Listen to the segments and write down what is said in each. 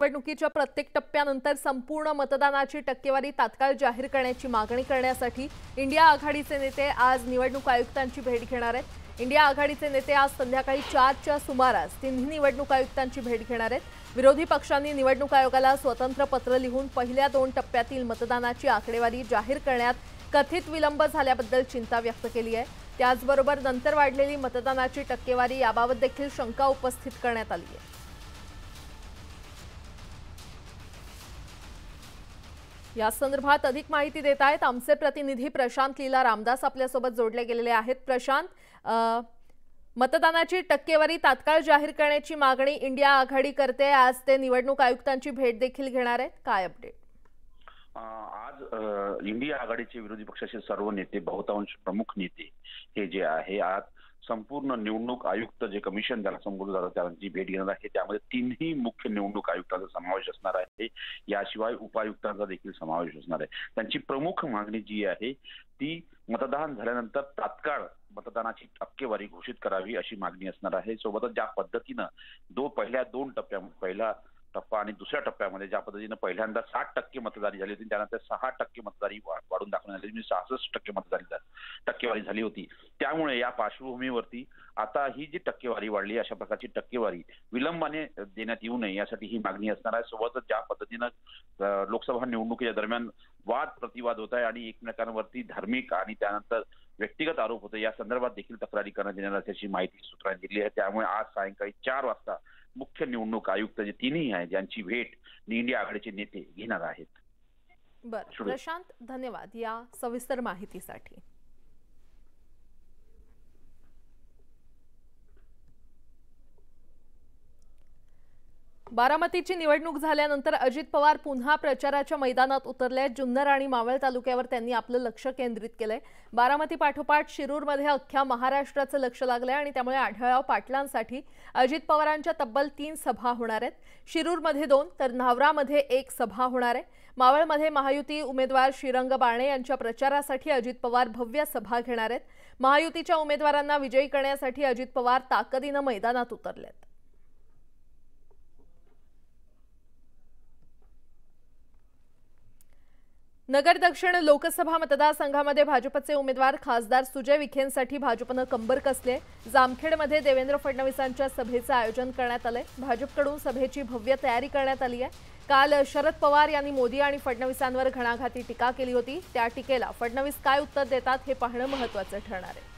निवडणुकीच्या प्रत्येक टप्प्यानंतर संपूर्ण मतदानाची टक्केवारी तात्काळ जाहीर करण्याची मागणी करण्यासाठी इंडिया आघाडीचे नेते आज निवडणूक आयुक्तांची भेट घेणार आहेत. इंडिया आघाडीचे नेते आज संध्याकाळी चारच्या सुमारास तिन्ही निवडणूक आयुक्तांची भेट घेणार आहेत. विरोधी पक्षांनी निवडणूक आयोगाला स्वतंत्र पत्र लिहून पहिल्या दोन टप्प्यातील मतदानाची आकडेवारी जाहीर करण्यात कथित विलंब झाल्याबद्दल चिंता व्यक्त केली आहे. त्याचबरोबर नंतर वाढलेली मतदानाची टक्केवारी याबाबत देखील शंका उपस्थित करण्यात आली आहे. या संदर्भात अधिक माहिती देत आहेत आमचे प्रतिनिधी प्रशांत लीला रामदास आपल्यासोबत जोडले गेलेले आहेत. प्रशांत मतदानाची टक्केवारी तात्काळ जाहीर करण्याची मागणी इंडिया आघाडी करते. आज ते निवडणूक आयुक्तांची भेट देखील घेणार आहेत. काय अपडेट आज इंडिया आघाडीचे विरोधी पक्षाचे सर्व नेते बहुतांश प्रमुख नेते हे जे आहे आज संपूर्ण निवडणूक आयुक्त जे कमिशन त्याला संबोधलं जातं त्यांची भेट घेणार आहे त्यामध्ये तीनही मुख्य निवडणूक आयुक्तांचा समावेश असणार आहे. याशिवाय उपायुक्तांचा देखील समावेश असणार आहे. त्यांची प्रमुख मागणी जी आहे ती मतदान झाल्यानंतर तात्काळ मतदानाची टक्केवारी घोषित करावी अशी मागणी असणार आहे. सोबतच ज्या पद्धतीनं दो पहिल्या दोन टप्प्या पहिला टप्पा आणि दुसऱ्या टप्प्यामध्ये ज्या पद्धतीनं पहिल्यांदा साठ टक्के मतदारी झाली होती त्यानंतर सहा टक्के मतदारी वाढून दाखवण्यात आली म्हणजे सहासष्ट टक्के मतदारी टक्केवारी झाली होती. त्यामुळे या पार्श्वभूमीवरती आता ही जी टक्केवारी वाढली अशा प्रकारची टक्केवारी विलंबाने देण्यात येऊ नये यासाठी ही मागणी असणार आहे. सोबतच ज्या पद्धतीनं लोकसभा निवडणुकीच्या दरम्यान वाद प्रतिवाद होत आहे आणि एकमेकांवरती धार्मिक आणि त्यानंतर व्यक्तिगत आरोप होते या संदर्भात देखील तक्रारी करण्यात येणार असल्याची माहिती सूत्रांनी दिली आहे. त्यामुळे आज सायंकाळी चार वाजता मुख्य निवडणूक आयुक्त जे तिन्ही आहेत ज्यांची भेट इंडिया आघाडीचे नेते घेणार आहेत बरं. प्रशांत धन्यवाद या सविस्तर माहितीसाठी बारामतीची निवडणूक झाल्यानंतर अजित पवार पुन्हा प्रचाराच्या मैदानात उतरले आहेत. जुन्नर आणि मावळ तालुक्यावर त्यांनी आपलं लक्ष केंद्रित केलंय. बारामती पाठोपाठ शिरूरमध्ये अख्ख्या महाराष्ट्राचं लक्ष लागलंय आणि त्यामुळे आढळराव पाटलांसाठी अजित पवारांच्या तब्बल तीन सभा होणार आहेत. शिरूरमध्ये दोन तर न्हावरामध्ये एक सभा होणार आहे. मावळमध्ये महायुती उमेदवार श्रीरंग बाणे यांच्या प्रचारासाठी अजित पवार भव्य सभा घेणार आहेत. महायुतीच्या उमेदवारांना विजयी करण्यासाठी अजित पवार ताकदीनं मैदानात उतरलेत. नगर दक्षिण लोकसभा मतदारसंघामध्ये भाजपचे उमेदवार खासदार सुजय विखेंसाठी भाजपनं कंबर कसले? जामखेडमध्ये देवेंद्र फडणवीसांच्या सभेचं आयोजन करण्यात आलंय. भाजपकडून सभेची भव्य तयारी करण्यात आली आहे. काल शरद पवार यांनी मोदी आणि फडणवीसांवर घणाघाती टीका केली होती. त्या टीकेला फडणवीस काय उत्तर देतात हे पाहणं महत्वाचं ठरणार आहे.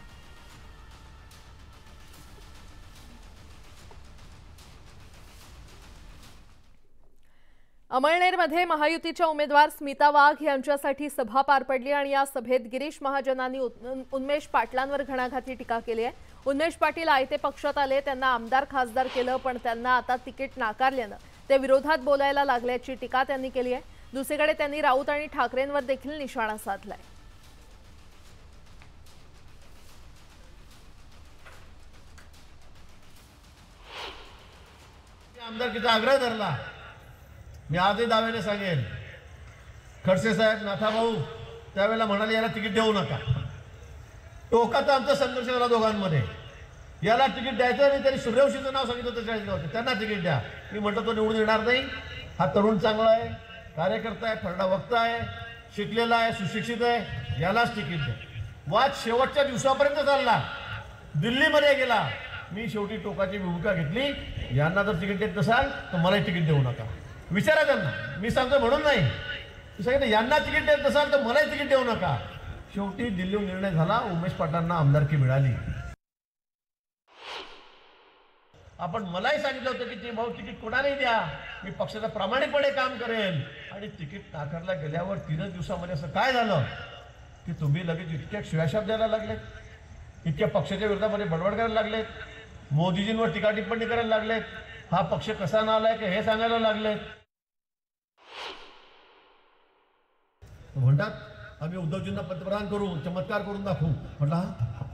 अमळनेरमध्ये महायुतीच्या उमेदवार स्मिता वाघ यांच्यासाठी सभा पार पडली आणि या सभेत गिरीश महाजनांनी उन्मेष पाटलांवर घणाघाती टीका केली आहे. उन्मेष पाटील आयते पक्षात आले त्यांना आमदार खासदार केलं पण त्यांना आता तिकीट नाकारल्यानं ते विरोधात बोलायला लागल्याची टीका त्यांनी केली आहे. दुसरीकडे त्यांनी राऊत आणि ठाकरेंवर देखील निशाणा साधलाय. आमदार आग्रह धरला? मी आजही दाव्याने सांगेन. खडसे साहेब नाथाभाऊ त्यावेळेला म्हणाले याला तिकीट देऊ नका. टोकाचा आमचा संघर्ष झाला दोघांमध्ये. याला तिकीट द्यायचं आणि त्यांनी सूर्यवंशीचं नाव सांगितलं होतं चाळीसगावचं. त्यांना तिकीट द्या. मी म्हटलं तो निवडून येणार नाही. हा तरुण चांगला आहे कार्यकर्ता आहे फरडा वक्ता आहे शिकलेला आहे सुशिक्षित आहे. यालाच तिकीट द्या. वाद शेवटच्या दिवसापर्यंत चालला. दिल्लीमध्ये गेला. मी शेवटी टोकाची भूमिका घेतली. यांना जर तिकीट देत नसाल तर मलाही तिकीट देऊ नका. विचारा त्यांना. मी सांगतो म्हणून नाही. मी सांगितलं यांना तिकीट देत नसाल तर मलाही तिकीट देऊ नका. शेवटी दिल्लीहून निर्णय झाला उमेश पाटलांना आमदारकी मिळाली. आपण मलाही सांगितलं होतं की ते भाऊ तिकीट कोणालाही द्या. मी पक्षाचं प्रामाणिकपणे काम करेन. आणि तिकीट नाकारला गेल्यावर तीनच दिवसामध्ये असं काय झालं? की तुम्ही लगेच इतक्या शिवाशाप द्यायला लागलेत. इतक्या पक्षाच्या विरोधामध्ये बडबड करायला लागलेत. मोदीजींवर टीका टिप्पणी करायला लागलेत. हा पक्ष कसा नालाय की हे सांगायला लागलेत. म्हणतात आम्ही उद्धवजींना पंतप्रधान करू चमत्कार करून दाखवू. म्हटलं हा.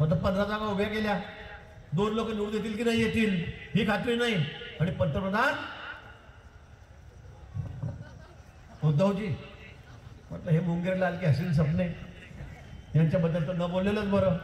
पंधरा जागा उभ्या केल्या. दोन लोक निवडून येतील की नाही येतील ही खात्री नाही. आणि पंतप्रधान? उद्धवजी म्हटलं हे मुंगेर लाल की हसीन सपने. यांच्याबद्दल तर न बोललेलंच बरं.